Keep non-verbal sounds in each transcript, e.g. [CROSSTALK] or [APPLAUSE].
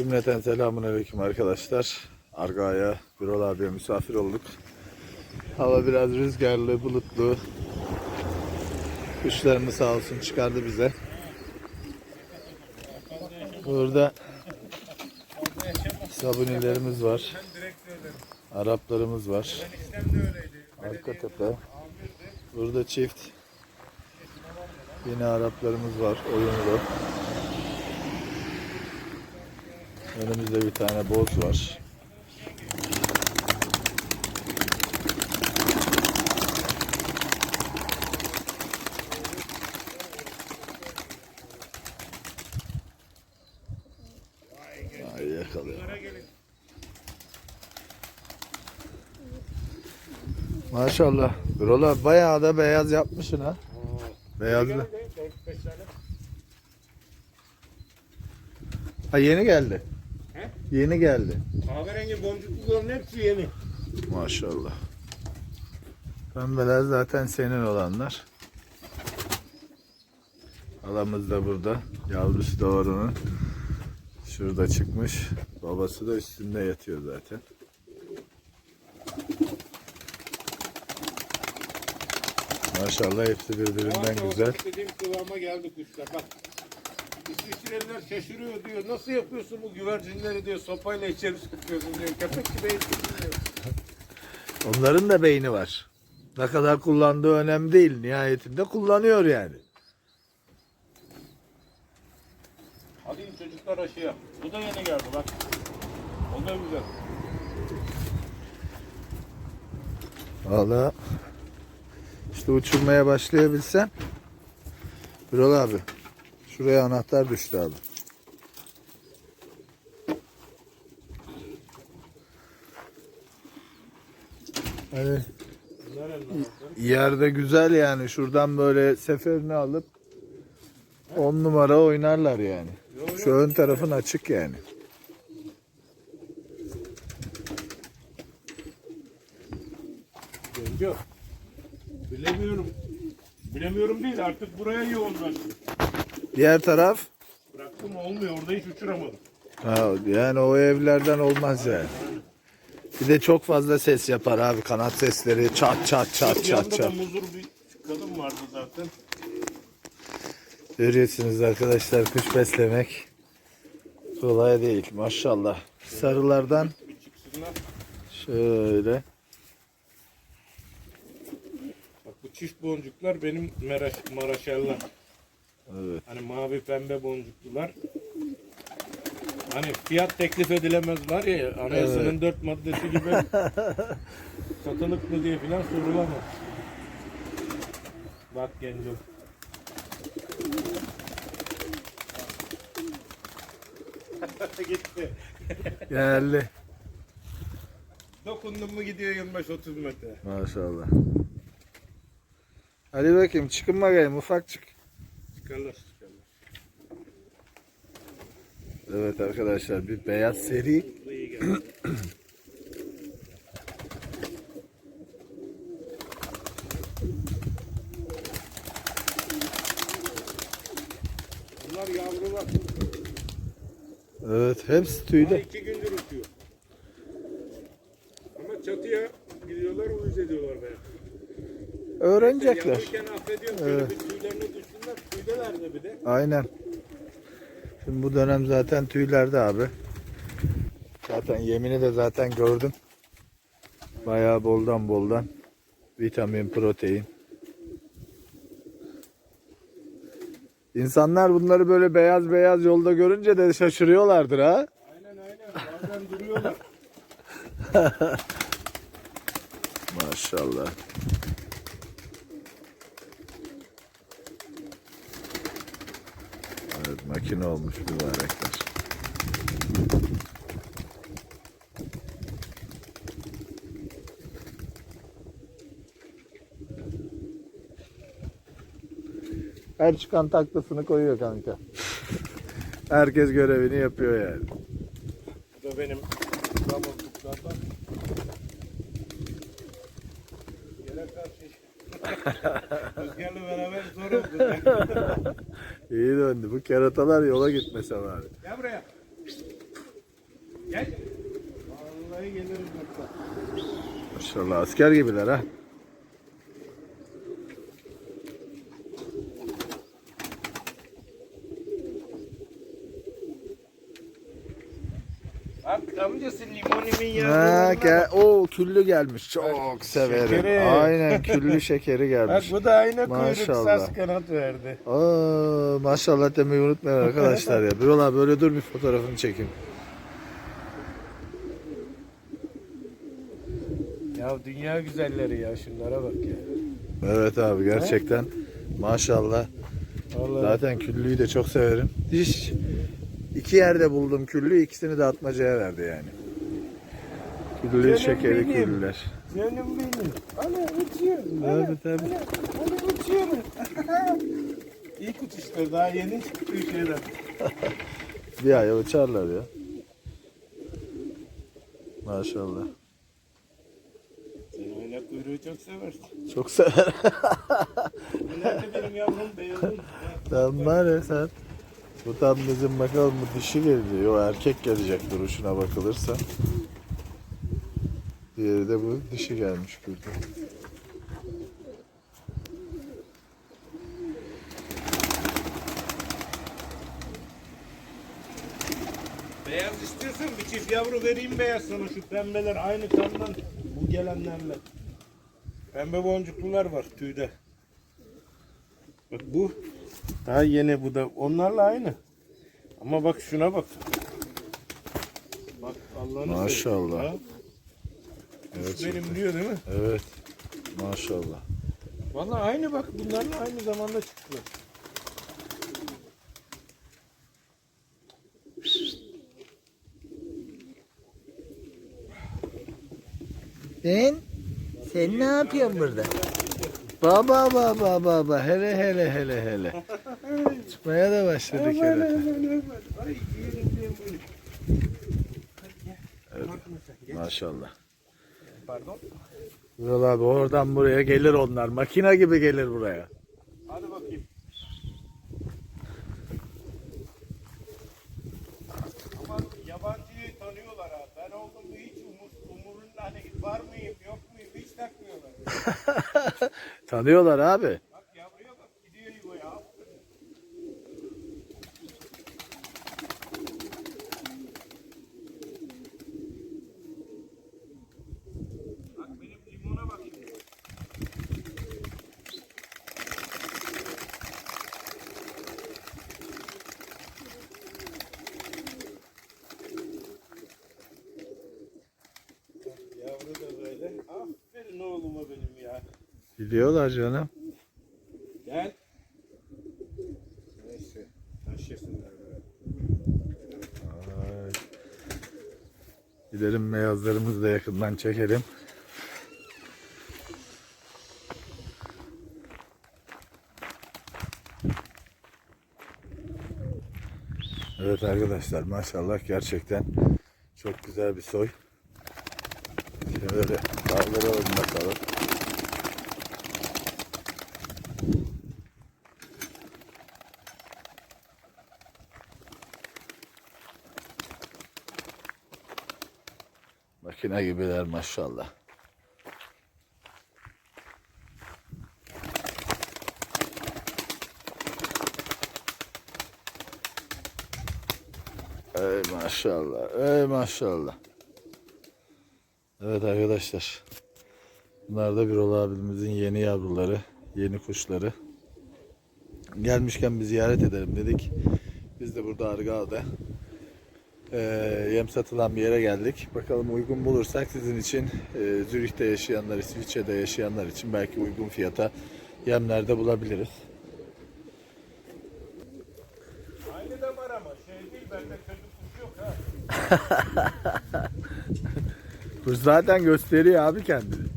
Cümleten selamun aleyküm arkadaşlar. Arga'ya, Birol abiye misafir olduk. Hava biraz rüzgarlı, bulutlu. Kuşlarını sağ olsun çıkardı bize. Burada sabunilerimiz var. Araplarımız var. Arka tepe. Burada çift. Yine Araplarımız var. Oyunlu. Önümüzde bir tane boz var. Ay yakalıyor. Maşallah. Buralar bayağı da beyaz yapmışsın ha. Beyazlı. Ha yeni geldi. Yeni geldi. Kahverengi boncukluların hepsi yeni. Maşallah. Pembeler zaten senin olanlar. Halamız da burada. Yavrusu da onun. Şurada çıkmış. Babası da üstünde yatıyor zaten. Maşallah hepsi birbirinden yavaş güzel. İstediğim kıvama geldi kuşlar. Bak. İsviçreliler şaşırıyor diyor. Nasıl yapıyorsun bu güvercinleri diyor. Sopayla içeri sıkıyorsun diyor. Köpek gibi eğitiyorsun diyor. Onların da beyni var. Ne kadar kullandığı önemli değil. Nihayetinde kullanıyor yani. Hadi çocuklar aşıya. Bu da yeni geldi bak. O da güzel. Valla işte uçurmaya başlayabilsem Birol abi şuraya anahtar düştü abi. Hani yerde güzel yani şuradan böyle seferini alıp on numara oynarlar yani. Şu ön tarafın açık yani. Yok. Bilemiyorum. Bilemiyorum değil artık buraya yoğunlaştı. Diğer taraf Bıraktım olmuyor. Orada hiç uçuramadım. ha, yani o evlerden olmaz yani. Bir de çok fazla ses yapar abi kanat sesleri çat çat çat çat Yanında da çat. muzur bir kadın vardı zaten. Görüyorsunuz arkadaşlar kuş beslemek kolay değil maşallah. Sarılardan Bir çıksınlar. şöyle Bak bu çift boncuklar benim maraşellar. Evet. Hani mavi pembe boncuklular. Hani fiyat teklif edilemez var ya anayasanın dört maddesi gibi [LAUGHS] satılık mı diye filan sorulamaz. Bak gencim. [LAUGHS] Gitti. Yerli Dokundun mu gidiyor 25-30 metre. maşallah. Hadi bakayım çıkın bakayım ufak çık. Çıkarlar çıkarlar. Evet arkadaşlar bir beyaz seri. Bunlar yavrular. evet hepsi Daha tüyde. iki gündür uçuyor. Ama çatıya gidiyorlar uyuz ediyorlar beni. Öğrenecekler. Yavruyken affediyorum. Şöyle bir tüylerine bir de. Aynen. Şimdi bu dönem zaten tüylerde abi. Zaten yemini de zaten gördüm. Bayağı boldan boldan. Vitamin, protein. İnsanlar bunları böyle beyaz beyaz yolda görünce de şaşırıyorlardır ha. Aynen aynen. Bazen duruyorlar. [LAUGHS] Maşallah. Makine olmuş mübarekler. Her çıkan taklasını koyuyor kanka. [LAUGHS] Herkes görevini yapıyor yani. Bu da benim damızlıklardan. Yere karşı. [LAUGHS] Rüzgarla beraber zor oldu. [LAUGHS] İyi döndü. Bu keratalar yola gitmese bari. Gel buraya. Gel. Vallahi gelirim yoksa. Maşallah asker gibiler ha. Gel. O küllü gelmiş. Çok severim. şekeri. Aynen küllü şekeri Bak gelmiş. bu da aynı kuyruk Maşallah. kanat verdi. Aa, maşallah demeyi unutmayın arkadaşlar ya. Birol abi böyle dur bir fotoğrafını çekeyim. Ya dünya güzelleri ya şunlara bak ya. Evet abi gerçekten maşallah. Vallahi. Zaten küllüyü de çok severim. Diş iki yerde buldum küllü ikisini de atmacaya verdi yani. Canım şekeri küllüler. Canım benim. Ana uçuyor. Ana, Tabii tabii. ana, ana uçuyor. [LAUGHS] İlk uçuşlar daha yeni çıktı şeyden. [LAUGHS] Bir aya uçarlar ya. Maşallah. Sen oynak kuyruğu çok seversin. Çok sever. Nerede benim yavrum beyazım? Sen var ya sen. Bu tam bizim bakalım bu dişi geliyor. O erkek gelecek duruşuna bakılırsa. Diğeri de bu dişi gelmiş burada. Beyaz istiyorsan bir çift yavru vereyim beyaz sana şu pembeler aynı kandan bu gelenlerle. Pembe boncuklular var tüyde. Bak bu daha yeni bu da onlarla aynı. Ama bak şuna bak. Bak Allah'ını Maşallah. seveyim Evet. Benim diyor değil mi? Evet. Maşallah. Vallahi aynı bak bunlarla aynı zamanda çıktılar. Sen? Sen ne yapıyorsun burada? Baba baba baba hele hele hele hele. Çıkmaya da başladık hele. Maşallah. Pardon. Vural abi oradan buraya gelir onlar. Makina gibi gelir buraya. Hadi bakayım. Ama yabancıyı tanıyorlar ha. Ben oldum hiç umur, umurunda hani var mıyım yok muyum hiç takmıyorlar. [LAUGHS] Tanıyorlar abi. Bak yavruya bak gidiyor yuvaya. Bak benim limona bak şimdi. Yavru da böyle. Aferin oğluma benim ya. Biliyorlar canım. Gel. Neyse. Taşırsınlar böyle. Ay. Gidelim beyazlarımızı da yakından çekelim. Evet arkadaşlar maşallah gerçekten çok güzel bir soy. Şöyle kaldıralım bakalım. Makine gibiler maşallah. Ey maşallah, ey maşallah. Evet arkadaşlar. Bunlar da Birol abimizin yeni yavruları, yeni kuşları. Gelmişken bir ziyaret edelim dedik. Biz de burada Argao'da e, yem satılan bir yere geldik. Bakalım uygun bulursak sizin için e, Zürih'te yaşayanlar, İsviçre'de yaşayanlar için belki uygun fiyata yemlerde bulabiliriz. Aynı damar ama şey değil bende kötü kuş yok ha. [LAUGHS] Bu zaten gösteriyor abi kendini.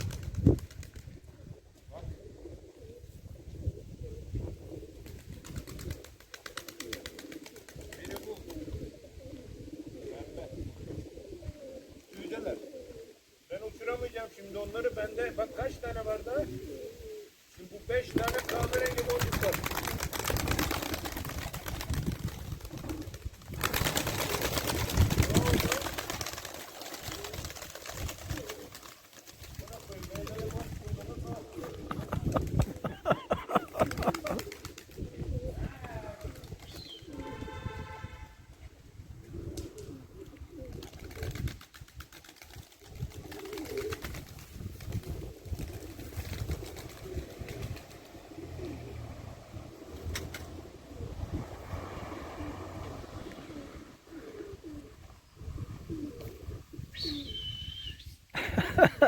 Şimdi onları. Bende bak kaç tane var daha? Şimdi bu beş tane kahverengi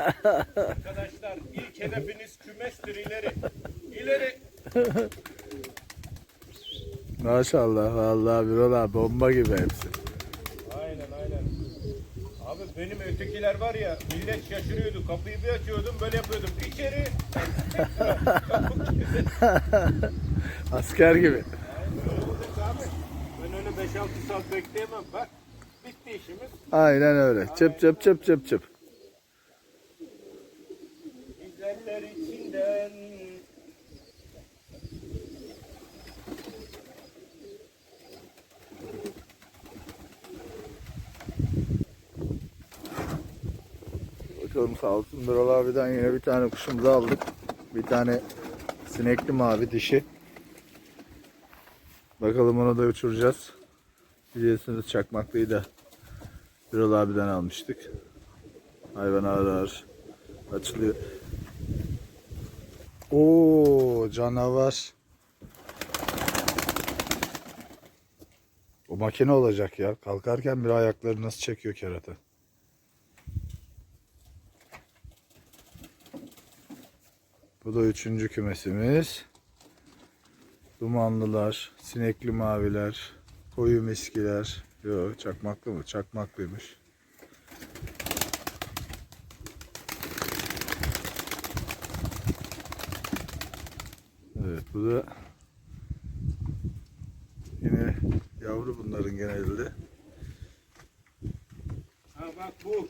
Arkadaşlar ilk hedefiniz kümestir ileri. İleri. Maşallah vallahi bir ola bomba gibi hepsi. Aynen aynen. Abi benim ötekiler var ya millet şaşırıyordu. Kapıyı bir açıyordum böyle yapıyordum. İçeri. [LAUGHS] Asker gibi. Ben öyle 5-6 saat bekleyemem. Bak bitti işimiz. Aynen öyle. Çıp çıp çıp çıp çıp. Bakalım sağ olsun Birol abiden yine bir tane kuşumuzu aldık. Bir tane sinekli mavi dişi. Bakalım onu da uçuracağız. Biliyorsunuz çakmaklıyı da Birol abiden almıştık. Hayvan ağır ağır açılıyor. Oo canavar. O makine olacak ya. Kalkarken bir ayakları nasıl çekiyor kerata. Bu da üçüncü kümesimiz. Dumanlılar, sinekli maviler, koyu miskiler. Yok çakmaklı mı? Çakmaklıymış. Evet bu da yine yavru bunların genelde. Ha bak bu.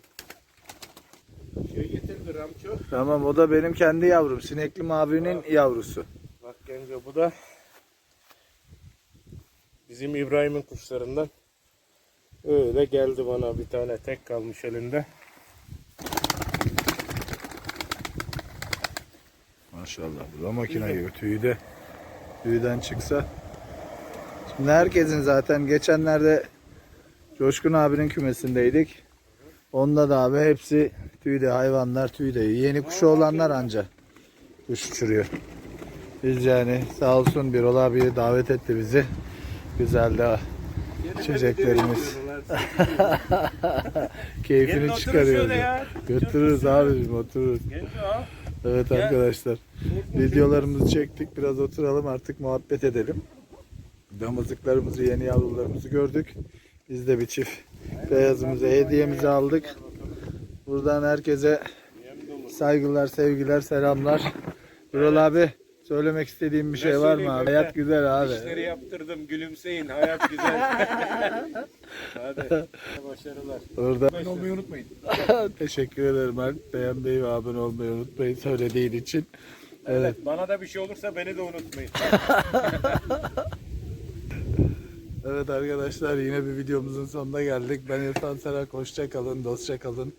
Tamam o da benim kendi yavrum. Sinekli mavinin yavrusu. Bak Genco bu da bizim İbrahim'in kuşlarından. Öyle geldi bana bir tane tek kalmış elinde. Maşallah bu da makine gibi tüyü de tüyden çıksa. Şimdi herkesin zaten geçenlerde Coşkun abinin kümesindeydik. Onda da abi hepsi tüyde hayvanlar tüyde. Yeni kuşu olanlar anca kuş uçuruyor. Biz yani sağ olsun Birol abi davet etti bizi. Güzel de İçeceklerimiz. [LAUGHS] keyfini Gelin çıkarıyoruz. Götürürüz abi bizim otururuz. Evet arkadaşlar. Videolarımızı çektik. Biraz oturalım artık muhabbet edelim. Damızlıklarımızı, yeni yavrularımızı gördük. Biz de bir çift beyazımızı, hediyemizi aldık. Buradan herkese saygılar, sevgiler, selamlar. Birol abi söylemek istediğim bir şey var mı abi? Hayat güzel abi. İşleri yaptırdım gülümseyin hayat güzel. [LAUGHS] Hadi başarılar. Orada Abone olmayı unutmayın. [LAUGHS] teşekkür ederim Alp. Beğen Bey ve abone olmayı unutmayın söylediğin için. Evet. Bana da bir şey olursa beni de unutmayın. [LAUGHS] Evet arkadaşlar yine bir videomuzun sonuna geldik. Ben İrfan Serak. Hoşça kalın, dostça kalın.